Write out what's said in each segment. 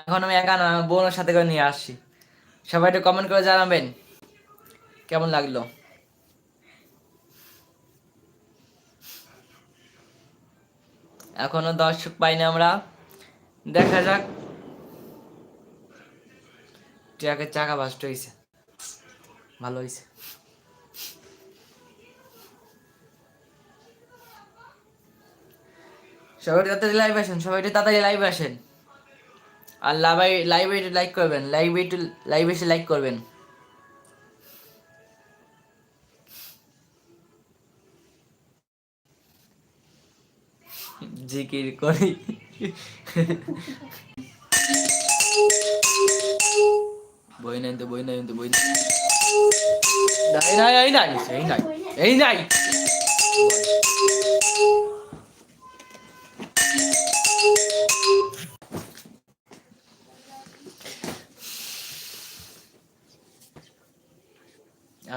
এখন আমি একা না, বোনের সাথে করে নিয়ে আসছি। সবাই একটু কমেন্ট করে জানাবেন, কেমন লাগল? এখনও দর্শক পাইনি আমরা। দেখা যাক। ট্রাকের চাকা বাস্ট হয়েছে ভালো হয়েছে সবাই তাড়াতাড়ি লাইভ আসেন, সবাই তাড়াতাড়ি লাইভ আসেন। আর লাভাই লাইভে লাইক করবেন লাইভে একটু লাইভ এসে লাইক করবেন। জিকির করি। বই নাই তো, বই নাই তো, বই নাই। নাই নাই, এই নাই এই নাই এই নাই।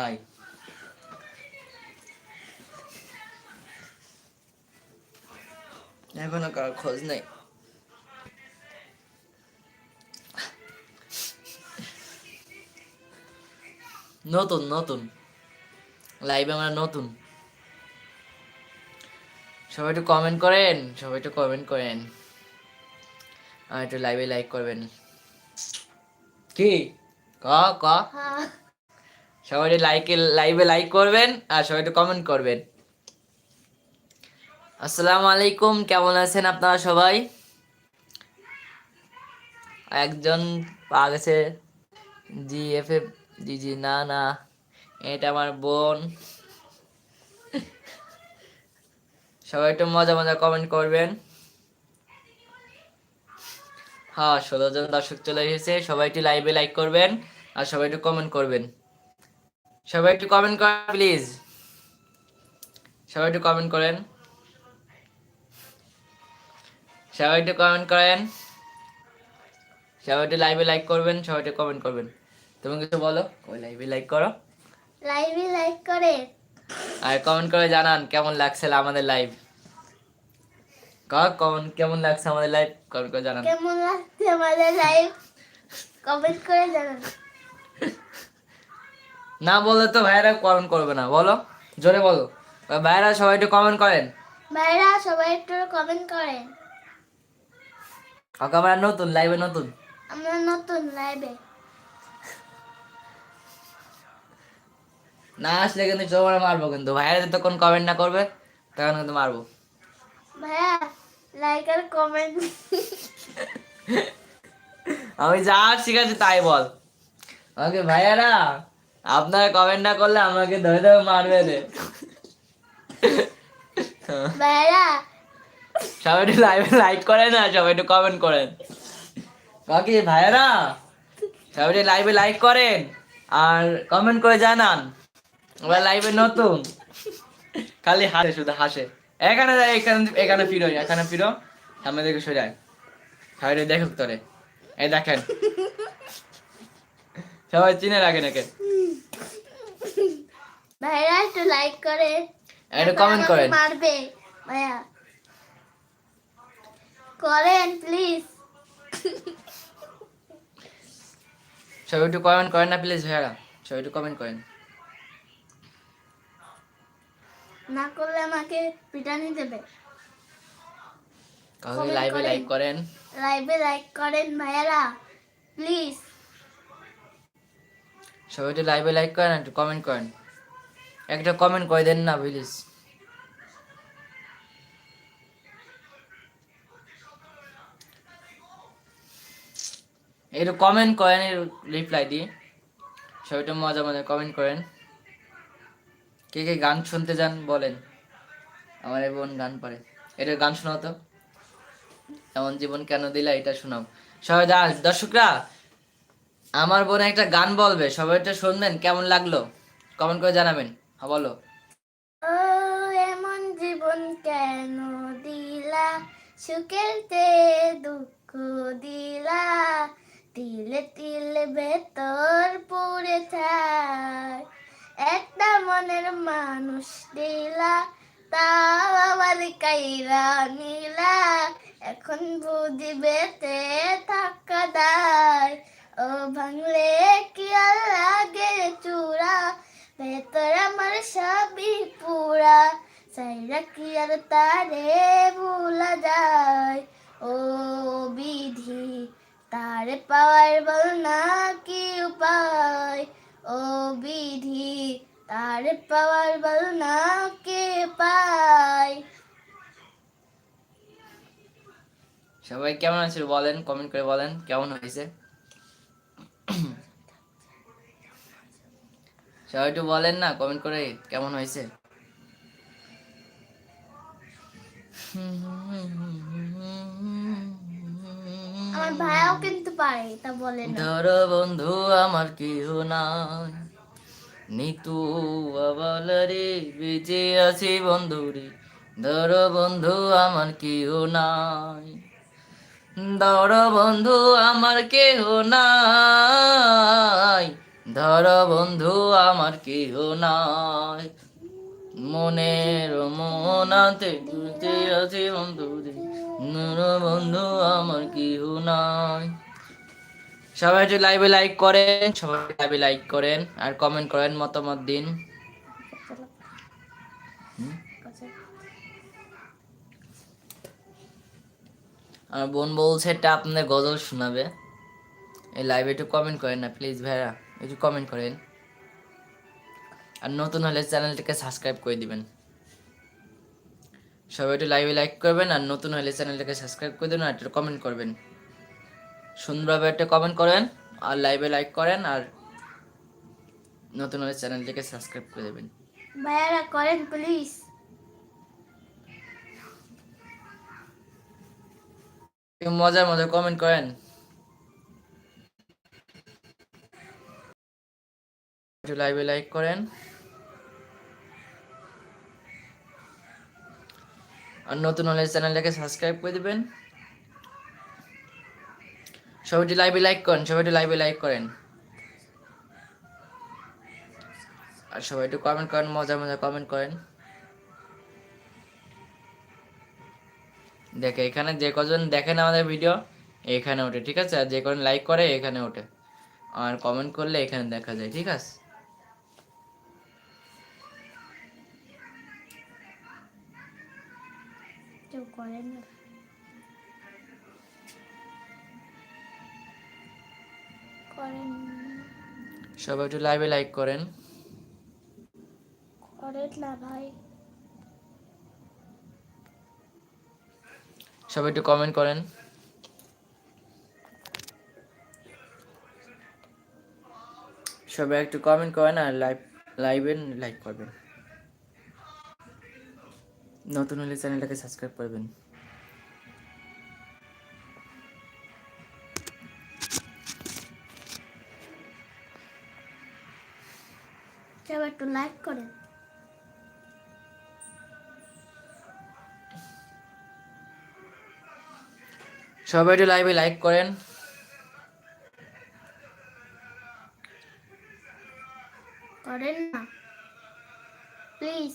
আয় এখনও কার খোঁজ নেই নতুন নতুন লাইভে আমরা নতুন। সবাই একটু কমেন্ট করেন, সবাই একটু কমেন্ট করেন। আর একটু লাইভে লাইক করবেন। কি? ক ক? হ্যাঁ। সবাই লাইকে লাইভে লাইক করবেন আর সবাই একটু কমেন্ট করবেন। আসসালামু আলাইকুম, কেমন আছেন আপনারা সবাই? একজন পা গেছে জি এফ এফ জি জি, না না, এটা আমার বোন। সবাই একটু মজা মজা কমেন্ট করবেন। হ্যাঁ ষোলো জন দর্শক চলে এসেছে, সবাই একটু লাইভে লাইক করবেন আর সবাই একটু কমেন্ট করবেন। সবাই একটু কমেন্ট করেন প্লিজ সবাই একটু কমেন্ট করেন। সবাই একটু কমেন্ট করেন। সবাই একটু লাইভে লাইক করবেন সবাই একটু কমেন্ট করবেন। তুমি কিছু বলো? ওই লাইভে লাইক করো। লাইভে লাইক করে। আর কমেন্ট করে জানান কেমন লাগছে আমাদের লাইভ কমেন্ট কেমন লাগছে আমাদের লাইভ কমেন্ট করে জানান। কেমন লাগছে আমাদের লাইভ কমেন্ট করে জানান। না বললে তো ভাইরা কমেন্ট করবে না বলো জোরে বলো। ভাইরা সবাই একটু কমেন্ট করেন। ভাইরা সবাই একটু কমেন্ট করেন। ওকে আমরা নতুন লাইভে নতুন? আমরা নতুন লাইভে না আসলে কিন্তু চোখ মারবো কিন্তু ভাইরা যতক্ষণ কমেন্ট না করবে তখন কিন্তু মারবো। ভাইয়া লাইক আর কমেন্ট আমি যা শিখাচ্ছি তাই বল। আমাকে ভাইয়ারা আপনারা কমেন্ট না করলে আমাকে ধরে ধরে মারবে রে। সবাই একটু লাইভে লাইক করেন না সবাই একটু কমেন্ট করেন। কাকি ভাইয়ারা সবাই একটু লাইভে লাইক করেন আর কমেন্ট করে জানান। ওরা লাইভে নতুন। খালি হাসে শুধু হাসে। এখানে যাই এখানে এখানে ফিরো এখানে ফিরো। সামনে দেখে যায় সবাই দেখুক তোরে এই দেখেন। সবাই চিনে রাখে নাকি ভাইরা একটু লাইক করে। একটু কমেন্ট করেন। মারবে ভাইয়া। করেন প্লিজ সবাই একটু কমেন্ট করেন না প্লিজ ভাইয়ারা। সবাই একটু কমেন্ট করেন। না করলে আমাকে পিটানি দেবে। কাউকে লাইভে লাইক করেন। লাইভে লাইক করেন ভাইয়ারা। প্লিজ সবাই একটু লাইভে লাইক করেন একটু কমেন্ট করেন। একটা কমেন্ট করে দেন না প্লিজ একটু কমেন্ট করেন রিপ্লাই দিয়ে সবাই একটু মজা মজা কমেন্ট করেন। কে কে গান শুনতে যান, বলেন। আমার এই বোন গান পারে। এটা গান শোনাও তো। এমন জীবন কেন দিলা, এটা শোনাও। সবাই যা দর্শকরা, আমার বোন একটা গান বলবে। সবাই একটা শুনবেন, কেমন লাগল? কমেন্ট করে জানাবেন। হ্যাঁ বলো। ও, এমন জীবন কেন দিলা? সুখের তে দুঃখ দিলা। তিলে তিলে ভেতর পুড়ে থাক একটা মনের মানুষ দিলা, তাও আবার কাইরা নিলা। এখন বুঝিবে তে থাকা কাদায় ও ভাঙলে কি আর লাগে চূড়া? ভেতর আমার সবই পুরা। সাইরা কি আর তারে ভুলা যায়। ও বিধি, তারে পাওয়ার বল না কি উপায় ও বিধি, তারে পাওয়ার বল না কে পায়। সবাই কেমন আছে বলেন কমেন্ট করে বলেন, কেমন হয়েছে? সবাই একটু বলেন না কমেন্ট করে কেমন হয়েছে? আমার ভাইও কিন্তু পারে তা বলে না। ধর বন্ধু আমার কেহ নাই। নিতু আবালারে বেঁচে আছি বন্ধু রে। ধর বন্ধু আমার কেহ নাই। ধর বন্ধু আমার কেহ নাই। ধর বন্ধু, আমার কেহ নাই। মনের মনাতে বেঁচে আছি বন্ধু ধর বন্ধু, আমার কেহ নাই। সবাই একটু লাইভে লাইক করেন, সবাই লাইভে লাইক করেন, আর কমেন্ট করেন মতামত দিন? আমার বোন বলছে, এটা আপনাদের গজল শোনাবে। এই লাইভে একটু কমেন্ট করেন না প্লিজ ভাইরা একটু কমেন্ট করেন। আর নতুন হলে চ্যানেলটিকে সাবস্ক্রাইব করে দিবেন। সবাই একটু লাইভে লাইক করবেন আর নতুন হলে চ্যানেলটাকে সাবস্ক্রাইব করে দেবেন আর একটু কমেন্ট করবেন। সুন্দরভাবে একটা কমেন্ট করেন আর লাইভে লাইক করেন আর নতুন হলে চ্যানেলটিকে সাবস্ক্রাইব করে দেবেন। ভাইয়ারা করেন প্লিজ মজার মজার কমেন্ট করেন। একটু লাইভে লাইক করেন। আর নতুন হলে চ্যানেলটাকে সাবস্ক্রাইব করে দিবেন। সবাই একটু লাইভে লাইক করেন, সবাই একটু লাইভে লাইক করেন। আর সবাই একটু কমেন্ট করেন, মজার মজার কমেন্ট করেন। দেখে এখানে যে কজন দেখেন আমাদের ভিডিও এখানে ওঠে, ঠিক আছে? আর যে কজন লাইক করে, এখানে ওঠে। আর কমেন্ট করলে এখানে দেখা যায়, ঠিক আছে? কেউ করেন না। করেন। সবাই একটু লাইভে লাইক করেন। করেন না ভাই। সবাই একটু কমেন্ট করেন। সবাই একটু কমেন্ট করেন আর লাইভ লাইভে লাইক করবেন। নতুন হলে চ্যানেলটাকে সাবস্ক্রাইব করবেন। একটু লাইক করেন। সবাই একটু লাইভে লাইক করেন। করেন না। প্লিজ